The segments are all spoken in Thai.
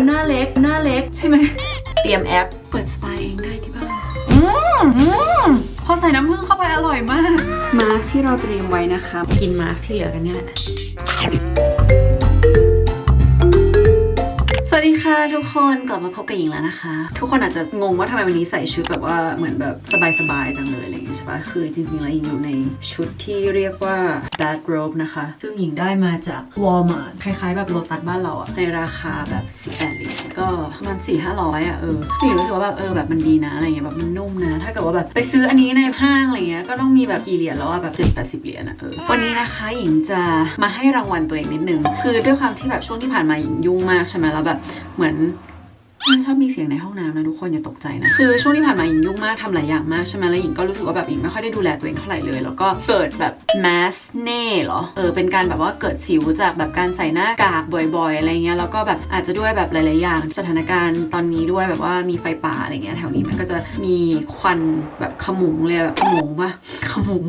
คนหน้าเล็กหน้าเล็กใช่ไหมเตรียมแอปเปิดสปาเองได้ที่บ้านอืมอืมพอใส่น้ำผึ้งเข้าไปอร่อยมาก มาร์คที่เราเตรียมไว้นะคะ กินมาร์คที่เหลือกันเนี่ยแหละ วัสดีค่ะทุกคนกลับมาพบกับหญิงแล้วนะคะ ทุกคนอาจจะงงว่าทำไมวันนี้ใส่ชุดแบบว่าเหมือนแบบสบายๆจังเลยอะไรอย่างเงี้ยใช่ปะคือจริงๆแล้วหญิงอยู่ในชุดที่เรียกว่า bad robe นะคะ ซึ่งหญิงได้มาจาก Walmart คล้ายๆ แบบโลตัสบ้านเราอะในราคาแบบ18เหรียญ ประมันสี่ห้าร้ออซึ่งหญิงรู้สึกว่าแบบเออแบบมันดีนะอะไรเงี้ยแบบมันนุ่มนะ ถ้าเกิดว่าแบบไปซื้ออันนี้ในห้างอะไรเงี้ยก็ต้องมีแบบกี่เหรียญแล้วอะแบบเจ็ดแปดสิบเหรียญอะเออวันนี้นะคะหญิงจะมาให้รางวัลตัวเองนิดนึง คือด้วยความที่แบบช่วงที่ผ่านมาหญิงยุ่งมากใช่ไหมแล้วแบบเหมือน ชอบมีเสียงในห้องน้ำนะทุกคนอย่าตกใจนะคือช่วงที่ผ่านมาหญิงยุ่งมากทำหลายอย่างมากใช่ไหมแล้วหญิงก็รู้สึกว่าแบบหญิงไม่ค่อยได้ดูแลตัวเองเท่าไหร่เลย แล้วก็เกิดแบบแมสเน่เหรอเออเป็นการแบบว่าเกิดสิวจากแบบการใส่หน้ากากบ่อยๆ อะไรเงี้ยแล้วก็แบบอาจจะด้วยแบบหลายๆอย่างสถานการณ์ตอนนี้ด้วยแบบว่ามีไฟป่าอะไรเงี้ยแถวนี้มันก็จะมีควันแบบขมุงเลยแบบขโมงปะขมุง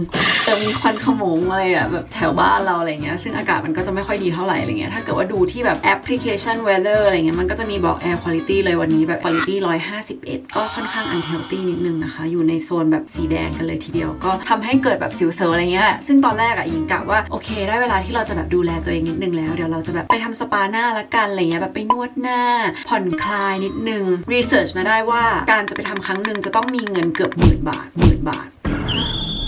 แต่มีควันขโมงอะไรอะแบบแถวบ้านเราอะไรเงี้ยซึ่งอากาศมันก็จะไม่ค่อยดีเท่าไหร่อะไรเงี้ยถ้าเกิดว่าดูที่แบบแอปพลิเคชัน weather อะไรเงี้ยมันก็จะมีบอก air quality เลยวันนี้แบบ quality 151ก็ค่อนข้าง unhealthy นิดนึงนะคะ อยู่ในโซนแบบสีแดงกันเลยทีเดียว ก็ทำให้เกิดแบบสิวเซอร์อะไรเงี้ยแหละซึ่งตอนแรกอะหญิงกะว่าโอเคได้เวลาที่เราจะแบบดูแลตัวเองนิดนึงแล้วเดี๋ยวเราจะแบบไปทำสปาหน้าละกันอะไรเงี้ยแบบไปนวดหน้า ผ่อนคลายนิดนึงรีเสิร์ชมาได้ว่าการจะไปทำครั้งหนึ่งจะต้องมีเงินเกือบหมื่นบาทหมื่นบาท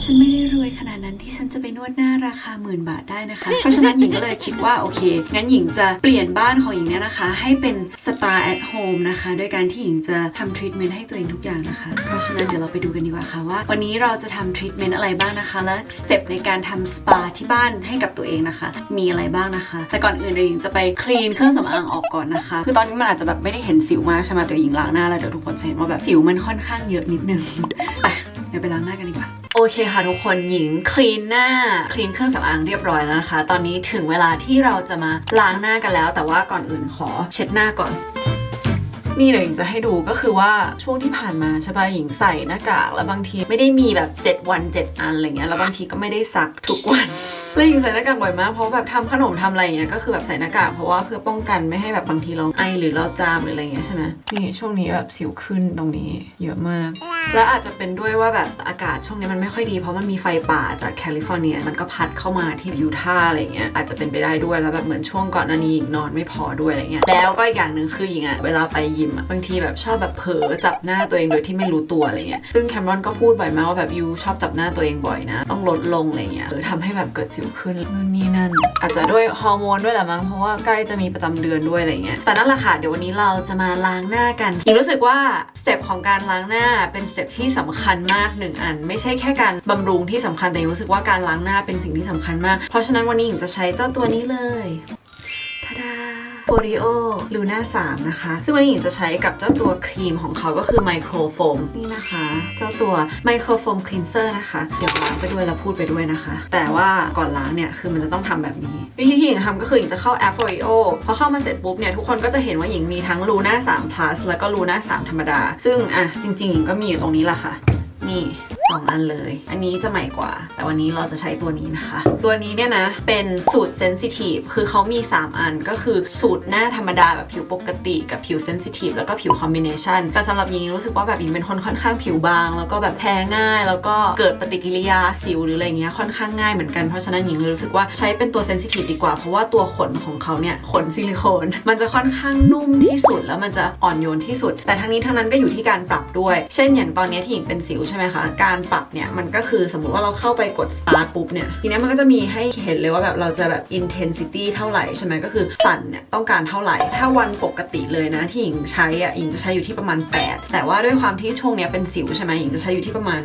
ฉันไม่ได้รวยขนาดนั้นที่ฉันจะไปนวดหน้าราคาหมื่นบาทได้นะคะ เพราะฉะนั้นหญิงก็เลยคิดว่าโอเค งั้นหญิงจะเปลี่ยนบ้านของหญิงเนี่ยนะคะ ให้เป็นสปา at home นะคะ โดยการที่หญิงจะทำทรีทเมนต์ให้ตัวเองทุกอย่างนะคะ เพราะฉะนั้นเดี๋ยวเราไปดูกันดีกว่าค่ะว่า วันนี้เราจะทำทรีทเมนต์อะไรบ้างนะคะ และสเต็ปในการทำสปาที่บ้านให้กับตัวเองนะคะ มีอะไรบ้างนะคะ แต่ก่อนอื่นเดี๋ยวหญิงจะไปคลีนเครื่องสำอางออกก่อนนะคะ คือตอนนี้มันอาจจะแบบไม่ได้เห็นสิวมากใช่ไหมเดี๋ยวหญิงล้างหน้าแล้วเดี๋ยวทุกคนจะเห็นว่าแบบสิวมันค่อนข้างเยอะนิดนึงไปเดี๋ยวไปล้างหน้ากันดีกว่า โอเคค่ะทุกคนหญิงคลีนหน้าคลีนเครื่องสำอางเรียบร้อยแล้วนะคะ ตอนนี้ถึงเวลาที่เราจะมาล้างหน้ากันแล้ว แต่ว่าก่อนอื่นขอเช็ดหน้าก่อนนี่เดี๋ยวหญิงจะให้ดูก็คือว่าช่วงที่ผ่านมาใช่ป่ะหญิงใส่หน้ากากแล้วบางทีไม่ได้มีแบบ 7 วัน 7 อันอะไรเงี้ยแล้วบางทีก็ไม่ได้ซักทุกวัน แล้วหญิงใส่หน้ากากบ่อยมากเพราะแบบทำขนมทำอะไรอย่างเงี้ยก็คือแบบใส่หน้ากากเพราะว่าเพื่อป้องกันไม่ให้แบบบางทีเราไอหรือเราจามหรืออะไรเงี้ยใช่ไหมนี่ช่วงนี้แบบสิวขึ้นตรงนี้เยอะมาก แล้วอาจจะเป็นด้วยว่าแบบอากาศช่วงนี้มันไม่ค่อยดีเพราะมันมีไฟป่าจากแคลิฟอร์เนียมันก็พัดเข้ามาที่ยูทาห์อะไรเงี้ยอาจจะเป็นไปได้ด้วยแล้วแบบเหมือนช่วงก่อนหน้านี้นอนไม่พอด้วยอะไรเงี้ยแล้วก็อีกอย่างหนึ่งคือหญิงอะเวลาไปยิมอะบางทีแบบชอบแบบเผลอจับหน้าตัวเองโดยที่ไม่รู้ตัวอะไรเงี้ยซึ่งแคมรอนก็พูดบ่อยมากว่าแบบยูชอบจับหน้าตัวเองบ่อยนะ ต้องลดลงอะไรเงี้ยหรือทำให้แบบเกิดสิวขึ้นนู่นนี่นั่น อาจจะด้วยฮอร์โมนด้วยแหละมั้งเพราะว่าใกล้จะมีประจำเดือนด้วยอะไรเงี้ยแต่นั่นแหละค่ะเดี๋ยววันนี้เราจะมาล้างหน้ากันหญิงรู้สึกว่าสเต็ปของการล้างหน้าเป็นสเต็ปที่สำคัญมากหนึ่งอัน ไม่ใช่แค่การบำรุงที่สำคัญแต่หญิงรู้สึกว่าการล้างหน้าเป็นสิ่งที่สำคัญมาก เพราะฉะนั้นวันนี้หญิงจะใช้เจ้าตัวนี้เลยทาดา โ o ริโอลูน่า3นะคะ ซึ่งวันนี้หญิงจะใช้กับเจ้าตัวครีมของเขาก็คือไมโครโฟมนี่นะคะ เจ้าตัวไมโครโฟมคลีนเซอร์นะคะ เดี๋ยวล้างไปด้วยแล้วพูดไปด้วยนะคะ แต่ว่าก่อนล้างเนี่ย คือมันจะต้องทำแบบนี้ วิธีที่หญิงทำก็คือหญิงจะเข้าแอป o ริโอพอเข้ามาเสร็จปุ๊บเนี่ย ทุกคนก็จะเห็นว่าหญิงมีทั้งลูน่า3 plus แล้วก็ลูน่า3ธรรมดา ซึ่งอะจริงๆหญิงก็มีอยู่ตรงนี้แหละค่ะ นี่ สองอันเลย อันนี้จะใหม่กว่า แต่วันนี้เราจะใช้ตัวนี้นะคะ ตัวนี้เนี่ยนะเป็นสูตรเซนซิทีฟคือเขามี 3 อันก็คือสูตรหน้าธรรมดาแบบผิวปกติกับผิวเซนซิทีฟแล้วก็ผิวคอมบิเนชันแต่สำหรับหญิงรู้สึกว่าแบบหญิงเป็นคนค่อนข้างผิวบาง แล้วก็แบบแพ้ง่าย แล้วก็เกิดปฏิกิริยาสิวหรืออะไรเงี้ยค่อนข้างง่ายเหมือนกันเพราะฉะนั้นหญิงเลยรู้สึกว่าใช้เป็นตัวเซนซิทีฟดีกว่าเพราะว่าตัวขนของเขาเนี่ยขนซิลิโคนมันจะค่อนข้างนุ่มที่สุดแล้วมันจะอ่อนโยนที่สุด แต่ทั้งนี้ทั้งนั้นก็อยู่ที่การปรับด้วย เช่นอย่างตอนนี้ที่หญิงเป็นสิวใช่ไหมคะการปรับเนี่ยมันก็คือสมมุติว่าเราเข้าไปกด start ปุ๊บเนี่ยทีเนี้ยมันก็จะมีให้เห็นเลยว่าแบบเราจะแบบ intensity เท่าไหร่ใช่ไหมก็คือสั่นเนี่ยต้องการเท่าไหร่ ถ้าวันปกติเลยนะที่หญิงใช้อะหญิงจะใช้อยู่ที่ประมาณ 8 แต่ว่าด้วยความที่ช่วงเนี้ยเป็นสิวใช่ไหมหญิงจะใช้อยู่ที่ประมาณ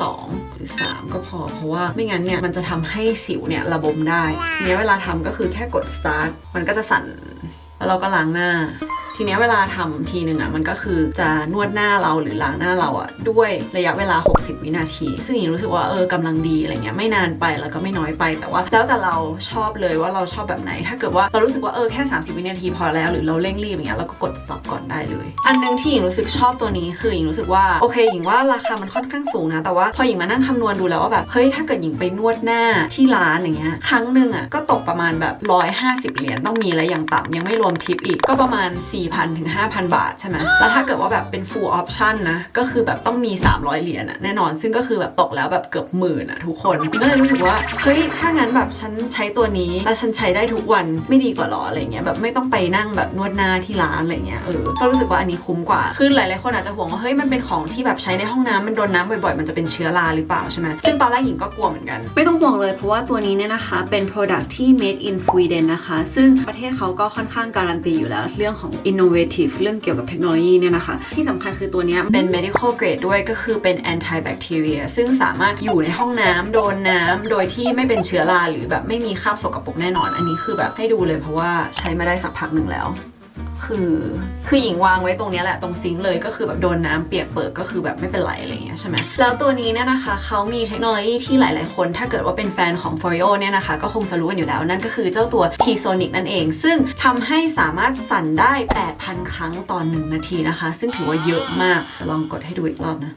2 หรือ 3 ก็พอ เพราะว่าไม่งั้นเนี่ยมันจะทำให้สิวเนี่ยระบมได้ทีเนี้ยเวลาทำก็คือแค่กด start มันก็จะสั่น แล้วเราก็ล้างหน้า ทีเนี้ยเวลาทำทีหนึ่งอะมันก็คือจะนวดหน้าเราหรือล้างหน้าเราอะด้วยระยะเวลา 60 วินาที ซึ่งหญิงรู้สึกว่าเออกำลังดีอะไรเงี้ยไม่นานไปแล้วก็ไม่น้อยไปแต่ว่า แล้วแต่เราชอบเลยว่าเราชอบแบบไหน ถ้าเกิดว่าเรารู้สึกว่าเออแค่ 30 วินาทีพอแล้วหรือเราเร่งรีบอย่างเงี้ยเราก็กด stop ก่อนได้เลย อันหนึงที่หญิงรู้สึกชอบตัวนี้คือหญิงรู้สึกว่าโอเคหญิงว่าราคามันค่อนข้างสูงนะแต่ว่าพอหญิงมานั่งคำนวณดูแล้วว่าแบบเฮ้ยถ้าเกิดหญิงไปนวดหน้าที่ร้านอย่างเงี้ยครั้งหนึ่งอะก็ตกประมาณแบบ150เหรียญต้องมีแล้วอย่างต่ำยังไม่รวมทิปอีกก็ประมาณ 4,000ถึง5,000 บาทใช่ไหมแล้วถ้าเกิดว่าแบบเป็น full option นะก็คือแบบต้องมี 300 เหรียญอะแน่นอนซึ่งก็คือแบบตกแล้วแบบเกือบหมื่นอะทุกคนก็เลยรู้สึกว่าเฮ้ยถ้างั้นแบบฉันใช้ตัวนี้แล้วฉันใช้ได้ทุกวันไม่ดีกว่าหรออะไรเงี้ยแบบไม่ต้องไปนั่งแบบนวดหน้าที่ร้านอะไรเงี้ยเออก็รู้สึกว่าอันนี้คุ้มกว่าคือหลายๆคนอาจจะห่วงว่าเฮ้ยมันเป็นของที่แบบใช้ในห้องน้ำมันโดนน้ำบ่อยๆ มันจะเป็นเชื้อราหรือเปล่าใช่ไหมซึ่งตอนแรกหญิงก็กลัวเหมือนกัน ไม่ต้องห่วงเลยเพราะว่าตัวนี้เนี่ยนะคะเป็น product ที่ made in Sweden นะคะ ซึ่งประเทศเขาก็ค่อนข้างการันตีอยู่แล้ว เรื่องของ innovative เรื่องเกี่ยวกับเทคโนโลยีเนี่ยนะคะ ที่สำคัญคือตัวนี้เป็น medical grade ด้วยก็คือเป็น anti bacteria ซึ่งสามารถอยู่ในห้องน้ำโดนน้ำโดยที่ไม่เป็นเชื้อราหรือแบบไม่มีคราบสกปรกแน่นอน อันนี้คือแบบให้ดูเลยเพราะว่าใช้มาได้สักพักหนึ่งแล้ว คือคือหญิงวางไว้ตรงนี้แหละตรงซิงค์เลยก็คือแบบโดนน้ำเปียกเปิดก็คือแบบไม่เป็นไรอะไรอย่างเงี้ยใช่ไหมแล้วตัวนี้เนี่ยนะคะเขามีเทคโนโลยีที่หลาย ๆ คน ถ้าเกิดว่าเป็นแฟนของ f o r i o เนี่ยนะคะ ก็คงจะรู้กันอยู่แล้ว นั่นก็คือเจ้าตัว T-Sonic นั่นเอง ซึ่งทำให้สามารถสั่นได้ 8,000 ครั้งต่อ1นาทีนะคะ ซึ่งถือว่าเยอะมากลองกดให้ดูอีกรอบนะ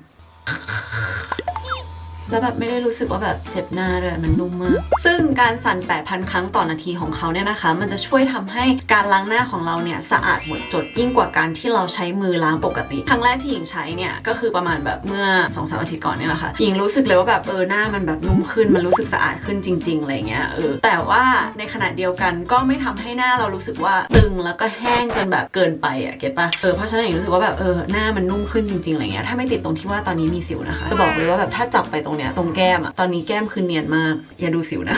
แล้วแบบไม่ได้รู้สึกว่าแบบเจ็บหน้าด้วยมันนุ่มมาก ซึ่งการสั่น 8,000 ครั้งต่อนาทีของเขาเนี่ยนะคะ มันจะช่วยทำให้การล้างหน้าของเราเนี่ยสะอาดหมดจดยิ่งกว่าการที่เราใช้มือล้างปกติ ครั้งแรกที่หญิงใช้เนี่ยก็คือประมาณแบบเมื่อ2อสอาทิตย์ก่อนเนี่ยแหละค่ะหญิงรู้สึกเลยว่าแบบเออหน้ามันแบบนุ่มขึ้นมันรู้สึกสะอาดขึ้นจริงๆอะไรเงี้ยเออแต่ว่าในขณะเดียวกันก็ไม่ทำให้หน้าเรารู้สึกว่าตึงแล้วก็แห้งจนแบบเกินไปอะเก็ตปะเออเพราะฉะนั้นหญิงรู้สึกว่าแบบเออหน้ามันนุ่มขึ้นจริงๆอะไรเงี้ยถ้าไม่ติดตรงที่ว่าตอนนี้มีสิวนะคะจะบอกเลยว่าแบบถ้าจับไปตรงเนี้ยตรงแก้มอะตอนนี้แก้มคือเนียนมาก อย่าดูสิวนะ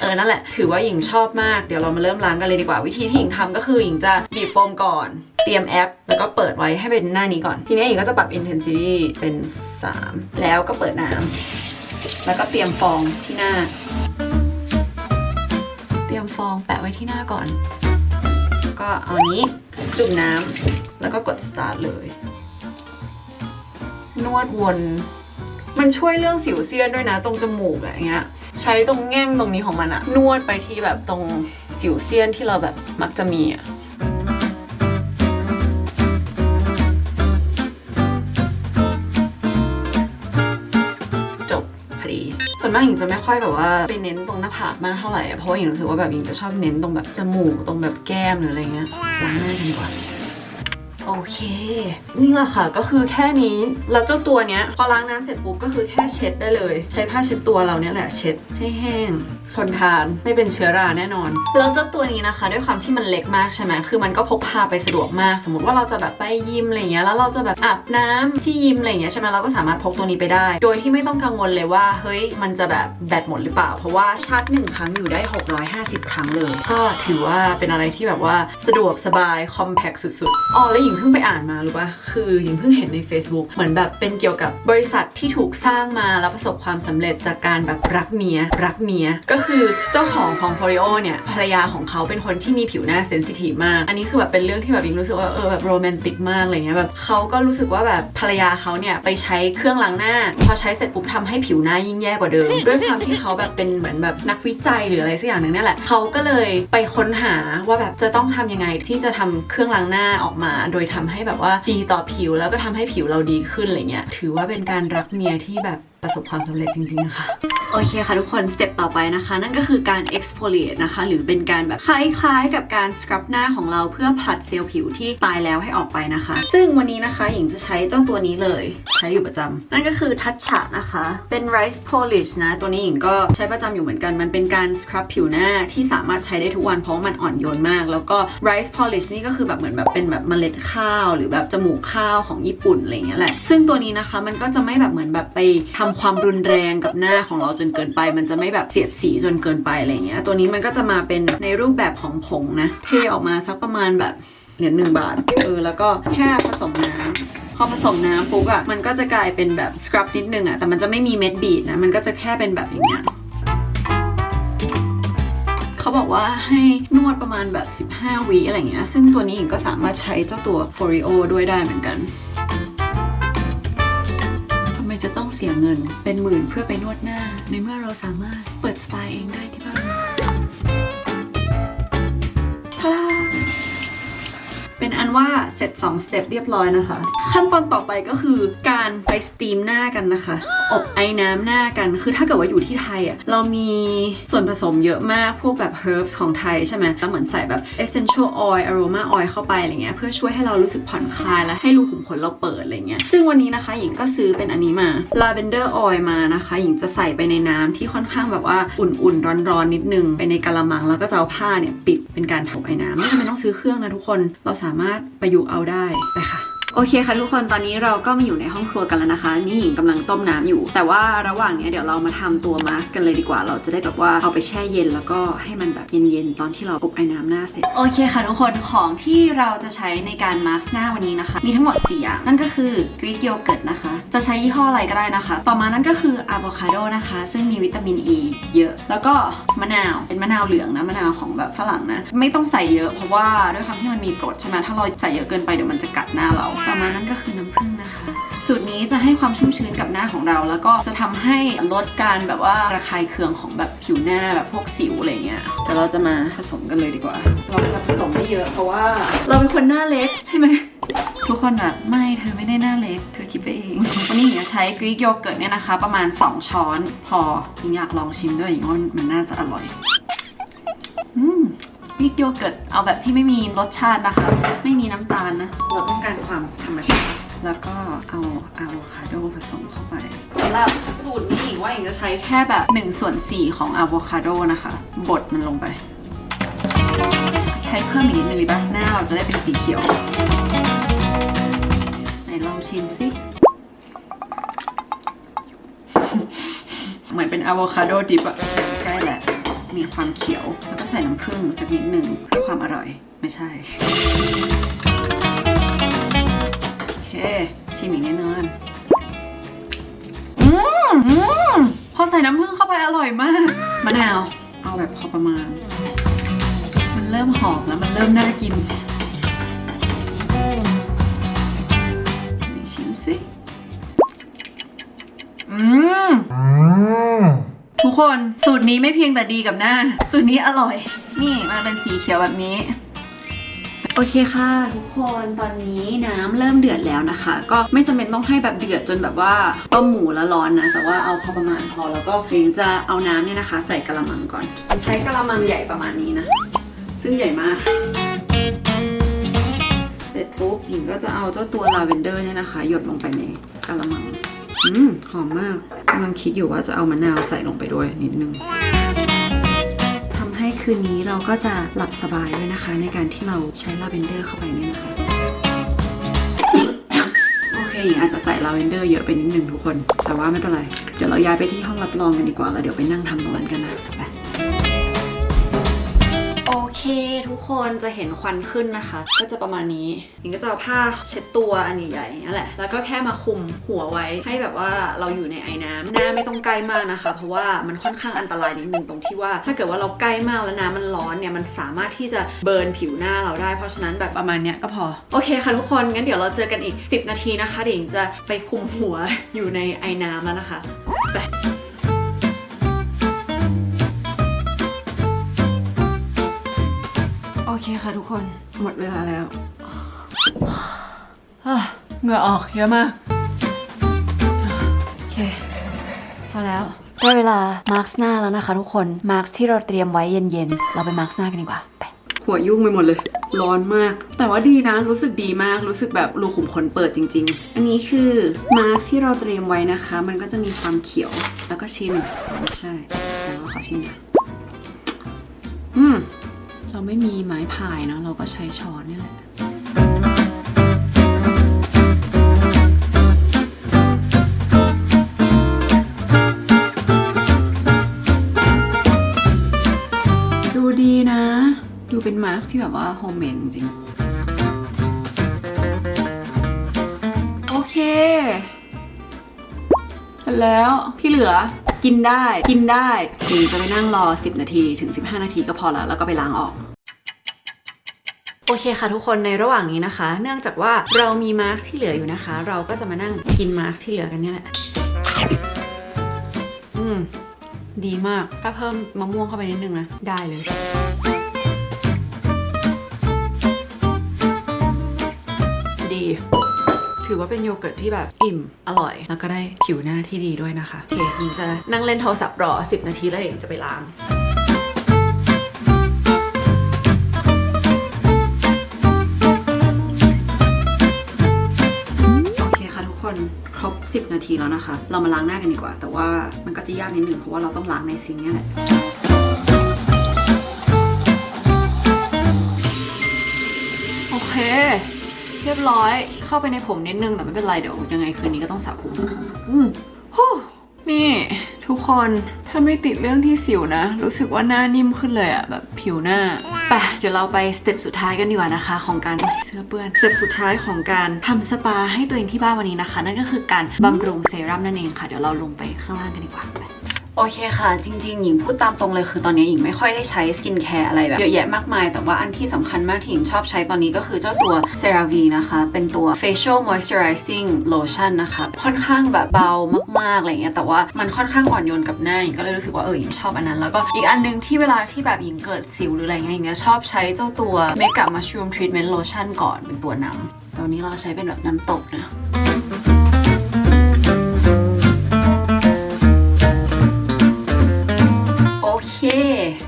เออนั่นแหละ ถือว่าหญิงชอบมาก เดี๋ยวเรามาเริ่มล้างกันเลยดีกว่า วิธีที่หญิงทำก็คือหญิงจะบีบโฟมก่อน เตรียมแอป แล้วก็เปิดไว้ให้เป็นหน้านี้ก่อน ทีนี้หญิงก็จะปรับ intensity เป็น 3 แล้วก็เปิดน้ำแล้วก็เตรียมฟองที่หน้า เตรียมฟองแปะไว้ที่หน้าก่อน ก็เอานี้จุ่มน้ำแล้วก็กด start เลย นวดวน มันช่วยเรื่องสิวเซียนด้วยนะ ตรงจมูกอะอย่างเงี้ย ใช้ตรงแง่งตรงนี้ของมันอะนวดไปที่แบบตรงสิวเซียนที่เราแบบมักจะมีอะจบพอดีส่วนมากหญิงจะไม่ค่อยแบบว่าไปเน้นตรงหน้าผากมากเท่าไหร่เพราะว่าหญิงรู้สึกว่าแบบหญิงจะชอบเน้นตรงแบบจมูกตรงแบบแก้มหรืออะไรเงี้ยล้างหน้ากันดีกว่า โอเค นี่แหละค่ะก็คือแค่นี้ แล้วเจ้าตัวเนี้ยพอล้างน้ำเสร็จปุ๊บก็คือแค่เช็ดได้เลย ใช้ผ้าเช็ดตัวเราเนี้ยแหละเช็ดให้แห้ง ทนทานไม่เป็นเชื้อราแน่นอน แล้วเจ้าตัวนี้นะคะ ด้วยความที่มันเล็กมากใช่ไหมคือมันก็พกพาไปสะดวกมาก สมมติว่าเราจะแบบไปยิมอะไรเงี้ยแล้วเราจะแบบอาบน้ำที่ยิมอะไรเงี้ยใช่ไหมเราก็สามารถพกตัวนี้ไปได้ โดยที่ไม่ต้องกังวลเลยว่าเฮ้ยมันจะแบบแบตหมดหรือเปล่า เพราะว่าชาร์จหนึ่งครั้งอยู่ได้ 650 ครั้งเลย ก็ถือว่าเป็นอะไรที่แบบว่าสะดวกสบายคอมแพคสุดๆอ๋อแล้วหญิงเพิ่งไปอ่านมารู้ปะคือหญิงเพิ่งเห็นใน Facebook เหมือนแบบเป็นเกี่ยวกับบริษัทที่ถูกสร้างมาแล้วประสบความสำเร็จจากการแบบรักเมียรักเมียก็คือเจ้าของของ f o r i o เนี่ยภรรยาของเขาเป็นคนที่มีผิวหน้าเซนซิทีฟมาก อันนี้คือแบบเป็นเรื่องที่แบบหญิงรู้สึกว่าเออแบบโรแมนติกมากอะไรเงี้ยแบบเขาก็รู้สึกว่าแบบภรรยาเขาเนี่ยไปใช้เครื่องล้างหน้า พอใช้เสร็จปุ๊บทำให้ผิวหน้ายิ่งแย่กว่าเดิม ด้วยความที่เขาแบบเป็นเหมือนแบบนักวิจัยหรืออะไรสักอย่างหนึ่งเนี่ยแหละเขาก็เลยไปค้นหาว่าแบบจะต้องทำยังไงที่จะทำเครื่องล้างหน้าออกมา โดยทำให้แบบว่าดีต่อผิวแล้วก็ทำให้ผิวเราดีขึ้นอะไรเงี้ยถือว่าเป็นการรักเมียที่แบบ ประสบความสำเร็จจริงๆนะคะโอเคค่ะทุกคนสเต็ปต่อไปนะคะ นั่นก็คือการ exfoliate นะคะ หรือเป็นการแบบคล้ายๆ กับการสครับหน้าของเราเพื่อผลัดเซลล์ผิวที่ตายแล้วให้ออกไปนะคะ ซึ่งวันนี้นะคะหญิงจะใช้เจ้าตัวนี้เลย ใช้อยู่ประจำนั่นก็คือทัชชะนะคะ เป็น rice polish นะ ตัวนี้หญิงก็ใช้ประจำอยู่เหมือนกัน มันเป็นการสครับผิวหน้าที่สามารถใช้ได้ทุกวันเพราะมันอ่อนโยนมาก แล้วก็ rice polish นี่ก็คือแบบเหมือนแบบเป็นแบบเมล็ดข้าว หรือแบบจมูกข้าวของญี่ปุ่นอะไรอย่างเงี้ยแหละซึ่งตัวนี้นะคะมันก็จะไม่แบบเหมือนแบบไปทำความรุนแรงกับหน้าของเราจนเกินไป มันจะไม่แบบเสียดสีจนเกินไปอะไรเงี้ย ตัวนี้มันก็จะมาเป็นในรูปแบบของผงนะเทออกมาสักประมาณแบบเหรียญหนึ่งบาทเออแล้วก็แค่ผสมน้ำพอผสมน้ำปุ๊บอะมันก็จะกลายเป็นแบบสครับนิดนึงอะแต่มันจะไม่มีเม็ดบีดนะมันก็จะแค่เป็นแบบอย่างเงี้ยเขาบอกว่าให้นวดประมาณแบบ 15 วิอะไรเงี้ย ซึ่งตัวนี้หญิงก็สามารถใช้เจ้าตัว f o r i o ด้วยได้เหมือนกัน เสียเงินเป็นหมื่นเพื่อไปนวดหน้า ในเมื่อเราสามารถเปิดสปาเองได้ที่บ้าน เป็นอันว่าเสร็จ2สเต็ปเรียบร้อยนะคะ ขั้นตอนต่อไปก็คือการไปสตีมหน้ากันนะคะ อบไอ้น้ำหน้ากัน คือถ้าเกิดว่าอยู่ที่ไทยอะเรามีส่วนผสมเยอะมากพวกแบบ herbs ของไทยใช่ไหมแล้วเหมือนใส่แบบ essential oil aroma oil เข้าไปอะไรเงี้ยเพื่อช่วยให้เรารู้สึกผ่อนคลายและให้รูขุมขนเราเปิดอะไรเงี้ยซึ่งวันนี้นะคะหญิงก็ซื้อเป็นอันนี้มา lavender oil มานะคะหญิงจะใส่ไปในน้ำที่ค่อนข้างแบบว่าอุ่นๆร้อนๆนิดนึงไปในกะละมังแล้วก็จะเอาผ้าเนี่ยปิดเป็นการถบไอ้น้ำไม่จำเป็นต้องซื้อเครื่องนะทุกคนเราสาามารถประยุกต์เอาได้ไปค่ะ โอเคค่ะทุกคนตอนนี้เราก็มาอยู่ในห้องครัวกันแล้วนะคะ นี่หญิงกำลังต้มน้ำอยู่ แต่ว่าระหว่างนี้เดี๋ยวเรามาทำตัวมาสก์กันเลยดีกว่า เราจะได้แบบว่าเอาไปแช่เย็นแล้วก็ให้มันแบบเย็นๆตอนที่เราอบไอ้น้ำหน้าเสร็จ โอเคค่ะทุกคนของที่เราจะใช้ในการมาสก์หน้าวันนี้นะคะ มีทั้งหมด4อย่างนั่นก็คือกรีกโยเกิร์ตนะคะ จะใช้ยี่ห้ออะไรก็ได้นะคะ ต่อมานั่นก็คืออะโวคาโดนะคะ ซึ่งมีวิตามินอ e ีเยอะ แล้วก็มะนาวเป็นมะนาวเหลืองนะมะนาวของแบบฝรั่งนะ ไม่ต้องใส่เยอะเพราะว่าด้วยความที่มันมีกรดใช่ไหมถ้าเราใส่เยอะเกินไปเดี๋ยวมันจะกัดหน้าเราต่อมานั่นก็คือน้ำผึ้งนะคะ สูตรนี้จะให้ความชุ่มชื้นกับหน้าของเรา แล้วก็จะทำให้ลดการแบบว่าระคายเคืองของแบบผิวหน้าแบบพวกสิวอะไรเงี้ยแต่เราจะมาผสมกันเลยดีกว่า เราจะผสมไม่เยอะเพราะว่า เราเป็นคนหน้าเล็กใช่ไหมทุกคนแบบไม่เธอไม่ได้หน้าเล็ก เธอคิดไปเองวันนี้หญิงจะใช้กรีกโยเกิร์ตเนี่ยนะคะ ประมาณ 2 ช้อนพอหญิงอยากลองชิมด้วยหญิงว่ามันน่าจะอร่อยอืม กรีกโยเกิร์ตเอาแบบที่ไม่มีรสชาตินะคะ ไม่มีน้ำตาลนะ เราต้องการความธรรมชาติ แล้วก็เอาอะโวคาโดผสมเข้าไปสำหรับสูตรนี้หญิงว่าหญิงจะใช้แค่แบบ1ส่วน4ของอะโวคาโดนะคะบดมันลงไป ใช้เพิ่มอีกนิดนึงดีปะหน้าเราจะได้เป็นสีเขียวไหนลองชิมสิเหมือนเป็นอะโวคาโดดิบอะใช่แหละ มีความเขียว แล้วก็ใส่น้ำผึ้งสักนิดหนึ่งเพื่อความอร่อยไม่ใช่ โอเค ชิมอีกนิดนึงอืมอืมพอใส่น้ำผึ้งเข้าไปอร่อยมาก มะนาว เอาแบบพอประมาณ มันเริ่มหอมแล้วมันเริ่มน่ากินไหน กคนสูตรนี้ไม่เพียงแต่ดีกับหน้า สูตรนี้อร่อย นี่มันเป็นสีเขียวแบบนี้ โอเคค่ะ ทุกคนตอนนี้น้ำเริ่มเดือดแล้วนะคะ ก็ไม่จำเป็นต้องให้แบบเดือดจนแบบว่าต้มหมูแล้วร้อนนะแต่ว่าเอาพอประมาณพอแล้วก็เดี๋ยวจะเอาน้ำเนี่ยนะคะ ใส่กระมังก่อน ใช้กระมังใหญ่ประมาณนี้นะ ซึ่งใหญ่มากเสร็จปุ๊บหญิงก็จะเอาเจ้าตัวลาเวนเดอร์เนี่ยนะคะ หยดลงไปในกระมัง อืมหอมมากกำลังคิดอยู่ว่าจะเอามะนาวใส่ลงไปด้วยนิดนึงทำให้คืนนี้เราก็จะหลับสบายด้วยนะคะ ในการที่เราใช้ลาเวนเดอร์เข้าไปเนี่ยนะคะโอเคอาจจะใส่ลาเวนเดอร์เยอะไปนิดนึงทุกคน แต่ว่าไม่เป็นไร เดี๋ยวเราย้ายไปที่ห้องรับรองกันดีกว่าแล้วเดี๋ยวไปนั่งทำตรงนั้นกันนะไป เคทุกคนจะเห็นควันขึ้นนะคะ ก็จะประมาณนี้หญิงก็จะเอาผ้าเช็ดตัวอันใหญ่ๆนั่นแหละ แล้วก็แค่มาคุมหัวไว้ให้แบบว่าเราอยู่ในไอ้น้ำหน้าไม่ต้องใกล้มากนะคะ เพราะว่ามันค่อนข้างอันตรายนิดนึงตรงที่ว่า ถ้าเกิดว่าเราใกล้มากแล้วน้ำมันร้อนเนี่ยมันสามารถที่จะเบิร์นผิวหน้าเราได้เพราะฉะนั้นแบบประมาณเนี้ยก็พอโอเคค่ะทุกคนงั้นเดี๋ยวเราเจอกันอีก 10 นาทีนะคะเดี๋ยวหญิงจะไปคุมหัวอยู่ในไอ้น้ำแล้วนะคะไป เคค่ะทุกคน หมดเวลาแล้ว เหงื่อออกเยอะมาก โอเค พอแล้ว ได้เวลามาร์คหน้าแล้วนะคะทุกคน มาร์คที่เราเตรียมไว้เย็นๆ เราไปมาร์คหน้ากันดีกว่า ไป หัวยุ่งไปหมดเลย ร้อนมาก แต่ว่าดีนะ รู้สึกดีมาก รู้สึกแบบรูขุมขนเปิดจริง ๆ อันนี้คือมาร์คที่เราเตรียมไว้นะคะ มันก็จะมีความเขียว แล้วก็ชิมไม่ใช่แล้วขอชิมหน่อยอืม เราไม่มีไม้พายเนอะเราก็ใช้ช้อนนี่แหละดูดีนะ ดูเป็นมาร์คที่แบบว่าโฮมเมดจริงโอเคเสร็จแล้วที่เหลือ กินได้ กินได้ถึงจะไปนั่งรอ 10 นาทีถึง 15 นาทีก็พอแล้วแล้วก็ไปล้างออกโอเคค่ะทุกคนในระหว่างนี้นะคะ เนื่องจากว่าเรามีมาร์คที่เหลืออยู่นะคะ เราก็จะมานั่งกินมาร์คที่เหลือกันเนี่ยแหละอืมดีมากถ้าเพิ่มมะม่วงเข้าไปนิดนึงนะ ได้เลยดี ถือว่าเป็นโยเกิร์ตที่แบบอิ่มอร่อย แล้วก็ได้ผิวหน้าที่ดีด้วยนะคะโอเคหญิงจะนั่งเล่นโทรศัพท์รอ 10 นาทีแล้วเดี๋ยวหญิงจะไปล้างโอเคค่ะทุกคนครบ 10 นาทีแล้วนะคะ เรามาล้างหน้ากันดีกว่า แต่ว่ามันก็จะยากนิดนึงเพราะว่าเราต้องล้างในซิงค์เนี่ยแหละโอเค เรียบร้อย เข้าไปในผมนิดนึงแต่ไม่เป็นไรเดี๋ยวยังไงคืนนี้ก็ต้องสระผมอืมฮู้นี่ ทุกคนถ้าไม่ติดเรื่องที่สิวนะ รู้สึกว่าหน้านิ่มขึ้นเลยอะแบบผิวหน้าไปเดี๋ยวเราไปสเต็ปสุดท้ายกันดีกว่านะคะ ของการเอ้ยเสื้อเปื้อนสเต็ปสุดท้ายของการทำสปาให้ตัวเองที่บ้านวันนี้นะคะ นั่นก็คือการบำรุงเซรั่มนั่นเองค่ะ เดี๋ยวเราลงไปข้างล่างกันดีกว่าไป โอเคค่ะ จริงๆ หญิงพูดตามตรงเลยคือตอนนี้หญิงไม่ค่อยได้ใช้สกินแคร์อะไรแบบเยอะแยะมากมาย แต่ว่าอันที่สำคัญมากที่หญิงชอบใช้ตอนนี้ก็คือเจ้าตัว CeraVe นะคะ เป็นตัว facial moisturizing lotion นะคะ ค่อนข้างแบบเบามากๆอะไรเงี้ยแต่ว่ามันค่อนข้างอ่อนโยนกับหน้าหญิงก็เลยรู้สึกว่าเออหญิงชอบอันนั้น แล้วก็อีกอันหนึงที่เวลาที่แบบหญิงเกิดสิวหรืออะไรเงี้ยหญิงชอบใช้เจ้าตัว makeup mushroom treatment lotion ก่อนเป็นตัวนำตอนนี้เราใช้เป็นแบบน้ำตกนะ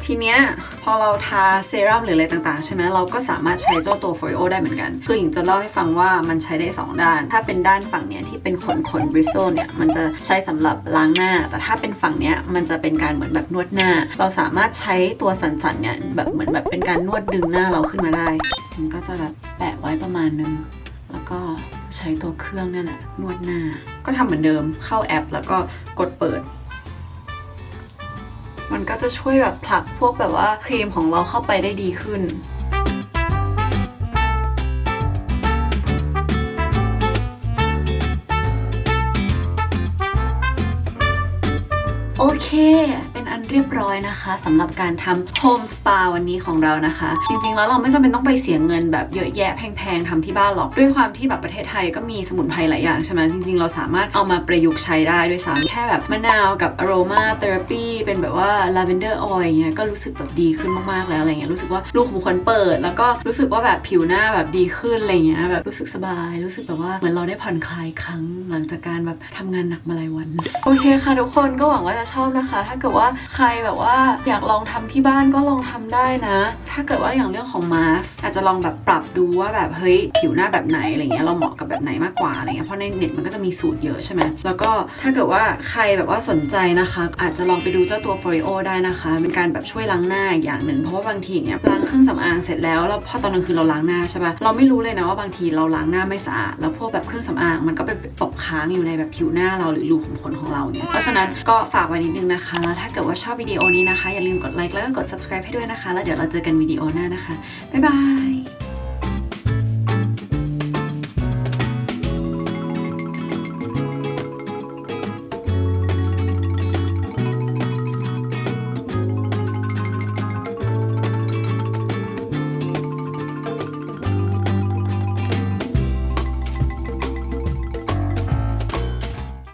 ทีเนี้ยพอเราทาเซรั่มหรืออะไรต่างๆ ใช่ไหมเราก็สามารถใช้เจ้าตัว f o r i o ได้เหมือนกัน คือหญิงจะเล่าให้ฟังว่ามันใช้ได้ 2 ด้าน ถ้าเป็นด้านฝั่งเนี้ยที่เป็นขนขนบริโซเนี่ยมันจะใช้สำหรับล้างหน้า แต่ถ้าเป็นฝั่งเนี้ยมันจะเป็นการเหมือนแบบนวดหน้า เราสามารถใช้ตัวสันๆเนี่ยแบบเหมือนแบบเป็นการนวดดึงหน้าเราขึ้นมาได้ มันก็จะแบบแปะไว้ประมาณนึงแล้วก็ใช้ตัวเครื่องนั่นแหะนวดหน้า ก็ทำเหมือนเดิมเข้าแอป แล้วก็กดเปิด มันก็จะช่วยแบบผลักพวกแบบว่าครีมของเราเข้าไปได้ดีขึ้นโอเค เรียบร้อยนะคะสำหรับการทำโฮมสปาวันนี้ของเรานะคะ จริงๆ แล้วเราไม่จำเป็นต้องไปเสียเงินแบบเยอะแยะแพงๆทำที่บ้านหรอกด้วยความที่แบบประเทศไทยก็มีสมุนไพรหลายอย่างใช่ไหมจริง ๆ เราสามารถเอามาประยุกต์ใช้ได้ด้วยซ้ำแค่แบบมะนาวกับอโรมาเทอราปีเป็นแบบว่าลาเวนเดอร์ออยล์เงี้ยก็รู้สึกแบบดีขึ้นมากๆแล้วอะไรเงี้ยรู้สึกว่าลูกขุมขนเปิด แล้วก็รู้สึกว่าแบบผิวหน้าแบบดีขึ้นอะไรเงี้ยแบบรู้สึกสบายรู้สึกแบบว่าเหมือนเราได้ผ่อนคลายครั้งหลังจากการแบบทำงานหนักมาหลายวัน โอเคค่ะทุกคนก็หวังว่าจะชอบนะคะ ถ้าเกิดว่าใครแบบว่าอยากลองทำที่บ้านก็ลองทำได้นะ ถ้าเกิดว่าอย่างเรื่องของมาสอาจจะลองแบบปรับดูว่าแบบเฮ้ยผิวหน้าแบบไหนอะไรเงี้ยเราเหมาะกับแบบไหนมากกว่าอะไรเงี้ยเพราะในเน็ตมันก็จะมีสูตรเยอะใช่ไหมแล้วก็ถ้าเกิดว่าใครแบบว่าสนใจนะคะ อาจจะลองไปดูเจ้าตัว f o r i o ได้นะคะเป็นการแบบช่วยล้างหน้าอย่างหนึ่งเพราะว่าบางทีเนี่ยล้างเครื่องสำอางเสร็จแล้วแล้วพอตอนกลางคืนเราล้างหน้าใช่ปะเราไม่รู้เลยนะว่าบางทีเราล้างหน้าไม่สะอาดแล้วพวกแบบเครื่องสำอางมันก็ไปตกค้างอยู่ในแบบผิวหน้าเราหรือรูขุมขนของเราเนี่ยเพราะฉะนั้นก็ฝากไว้นิดนึงนะคะแล้วถ้าเกิดว่าชอบวิดีโอนี้นะคะ อย่าลืมกดไลค์แล้วก็กด subscribe ให้ด้วยนะคะ แล้วเดี๋ยวเราเจอกันวิดีโอหน้านะคะ บ๊ายบาย